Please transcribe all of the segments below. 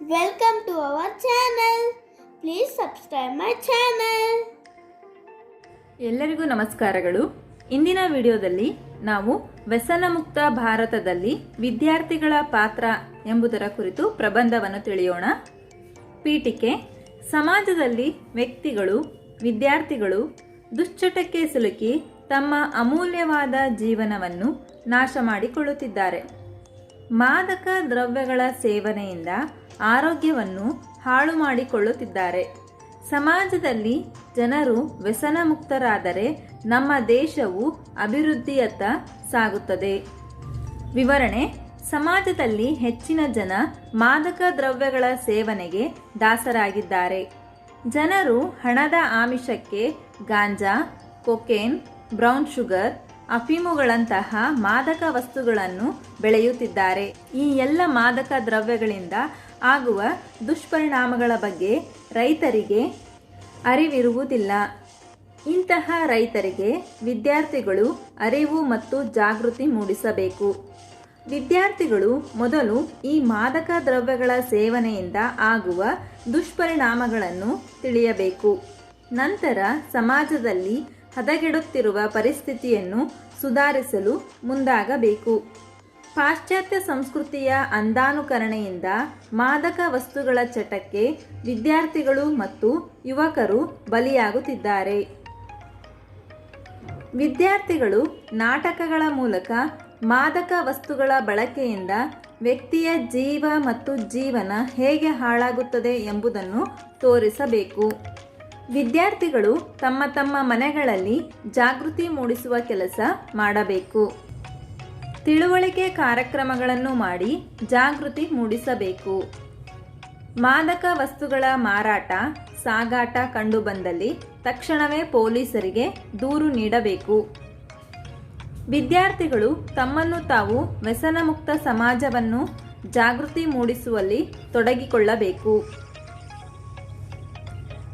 Welcome to our channel. Please subscribe my channel. ಎಲ್ಲರಿಗೂ ನಮಸ್ಕಾರಗಳು ಇಂದಿನ ವಿಡಿಯೋದಲ್ಲಿ ನಾವು ವ್ಯಸನ ಮುಕ್ತ ಭಾರತದಲ್ಲಿ ವಿದ್ಯಾರ್ಥಿಗಳ ಪಾತ್ರ ಎಂಬುದರ ಕುರಿತು ಪ್ರಬಂಧವನ್ನು ತಿಳಿಯೋಣ ಪೀಠಿಕೆ, ಸಮಾಜದಲ್ಲಿ ವ್ಯಕ್ತಿಗಳು, ವಿದ್ಯಾರ್ಥಿಗಳು ದುಶ್ಚಟಕ್ಕೆ ಸಿಲುಕಿ ತಮ್ಮ ಅಮೂಲ್ಯವಾದ ಜೀವನವನ್ನು ನಾಶ ಮಾಡಿಕೊಳ್ಳುತ್ತಿದ್ದಾರೆ ಮಾದಕ ದ್ರವ್ಯಗಳ ಸೇವನೆಯಿಂದ ಆರೋಗ್ಯವನ್ನು ಹಾಳು ಮಾಡಿಕೊಳ್ಳುತ್ತಿದ್ದಾರೆ. ಸಮಾಜದಲ್ಲಿ ಜನರು ವ್ಯಸನ ಮುಕ್ತರಾದರೆ ನಮ್ಮ ದೇಶವು ಅಭಿವೃದ್ಧಿಯತ್ತ ಸಾಗುತ್ತದೆ. ವಿವರಣೆ, ಸಮಾಜದಲ್ಲಿ ಹೆಚ್ಚಿನ ಜನ ಮಾದಕ ದ್ರವ್ಯಗಳ ಸೇವನೆಗೆ ದಾಸರಾಗಿದ್ದಾರೆ. ಜನರು ಹಣದ ಆಮಿಷಕ್ಕೆ ಗಾಂಜಾ, ಕೊಕೇನ್, ಬ್ರೌನ್ ಶುಗರ್ ಅಫೀಮುಗಳಂತಹ ಮಾದಕ ವಸ್ತುಗಳನ್ನು ಬೆಳೆಯುತ್ತಿದ್ದಾರೆ. ಈ ಎಲ್ಲ ಮಾದಕ ದ್ರವ್ಯಗಳಿಂದ ಆಗುವ ದುಷ್ಪರಿಣಾಮಗಳ ಬಗ್ಗೆ ರೈತರಿಗೆ ಅರಿವಿರುವುದಿಲ್ಲ. ಇಂತಹ ರೈತರಿಗೆ ವಿದ್ಯಾರ್ಥಿಗಳು ಅರಿವು ಮತ್ತು ಜಾಗೃತಿ ಮೂಡಿಸಬೇಕು. ವಿದ್ಯಾರ್ಥಿಗಳು ಮೊದಲು ಈ ಮಾದಕ ದ್ರವ್ಯಗಳ ಸೇವನೆಯಿಂದ ಆಗುವ ದುಷ್ಪರಿಣಾಮಗಳನ್ನು ತಿಳಿಯಬೇಕು. ನಂತರ ಸಮಾಜದಲ್ಲಿ ಹದಗೆಡುತ್ತಿರುವ ಪರಿಸ್ಥಿತಿಯನ್ನು ಸುಧಾರಿಸಲು ಮುಂದಾಗಬೇಕು. ಪಾಶ್ಚಾತ್ಯ ಸಂಸ್ಕೃತಿಯ ಅಂದಾನುಕರಣೆಯಿಂದ ಮಾದಕ ವಸ್ತುಗಳ ಚಟಕ್ಕೆ ವಿದ್ಯಾರ್ಥಿಗಳು ಮತ್ತು ಯುವಕರು ಬಲಿಯಾಗುತ್ತಿದ್ದಾರೆ. ವಿದ್ಯಾರ್ಥಿಗಳು ನಾಟಕಗಳ ಮೂಲಕ ಮಾದಕ ವಸ್ತುಗಳ ಬಳಕೆಯಿಂದ ವ್ಯಕ್ತಿಯ ಜೀವ ಮತ್ತು ಜೀವನ ಹೇಗೆ ಹಾಳಾಗುತ್ತದೆ ಎಂಬುದನ್ನು ತೋರಿಸಬೇಕು. ವಿದ್ಯಾರ್ಥಿಗಳು ತಮ್ಮ ತಮ್ಮ ಮನೆಗಳಲ್ಲಿ ಜಾಗೃತಿ ಮೂಡಿಸುವ ಕೆಲಸ ಮಾಡಬೇಕು. ತಿಳುವಳಿಕೆ ಕಾರ್ಯಕ್ರಮಗಳನ್ನು ಮಾಡಿ ಜಾಗೃತಿ ಮೂಡಿಸಬೇಕು. ಮಾದಕ ವಸ್ತುಗಳ ಮಾರಾಟ, ಸಾಗಾಟ ಕಂಡುಬಂದಲ್ಲಿ ತಕ್ಷಣವೇ ಪೊಲೀಸರಿಗೆ ದೂರು ನೀಡಬೇಕು. ವಿದ್ಯಾರ್ಥಿಗಳು ತಮ್ಮನ್ನು ತಾವು ವ್ಯಸನಮುಕ್ತ ಸಮಾಜವನ್ನು ಜಾಗೃತಿ ಮೂಡಿಸುವಲ್ಲಿ ತೊಡಗಿಕೊಳ್ಳಬೇಕು.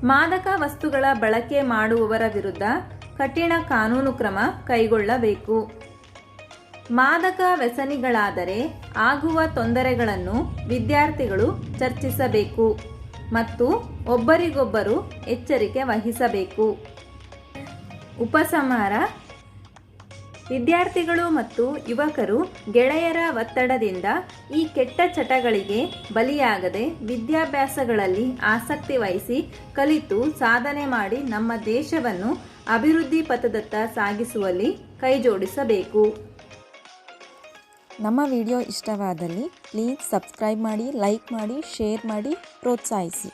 ಮಾದಕ ವಸ್ತುಗಳ ಬಳಕೆ ಮಾಡುವವರ ವಿರುದ್ಧ ಕಠಿಣ ಕಾನೂನು ಕ್ರಮ ಕೈಗೊಳ್ಳಬೇಕು. ಮಾದಕ ವ್ಯಸನಿಗಳಾದರೆ ಆಗುವ ತೊಂದರೆಗಳನ್ನು ವಿದ್ಯಾರ್ಥಿಗಳು ಚರ್ಚಿಸಬೇಕು ಮತ್ತು ಒಬ್ಬರಿಗೊಬ್ಬರು ಎಚ್ಚರಿಕೆ ವಹಿಸಬೇಕು. ಉಪಸಂಹಾರ ವಿದ್ಯಾರ್ಥಿಗಳು ಮತ್ತು ಯುವಕರು ಗೆಳೆಯರ ಒತ್ತಡದಿಂದ ಈ ಕೆಟ್ಟ ಚಟಗಳಿಗೆ ಬಲಿಯಾಗದೆ ವಿದ್ಯಾಭ್ಯಾಸಗಳಲ್ಲಿ ಆಸಕ್ತಿ ವಹಿಸಿ ಕಲಿತು ಸಾಧನೆ ಮಾಡಿ ನಮ್ಮ ದೇಶವನ್ನು ಅಭಿವೃದ್ಧಿ ಪಥದತ್ತ ಸಾಗಿಸುವಲ್ಲಿ ಕೈಜೋಡಿಸಬೇಕು. ನಮ್ಮ ವಿಡಿಯೋ ಇಷ್ಟವಾದಲ್ಲಿ ಪ್ಲೀಸ್ ಸಬ್ಸ್ಕ್ರೈಬ್ ಮಾಡಿ ಲೈಕ್ ಮಾಡಿ ಶೇರ್ ಮಾಡಿ, ಪ್ರೋತ್ಸಾಹಿಸಿ.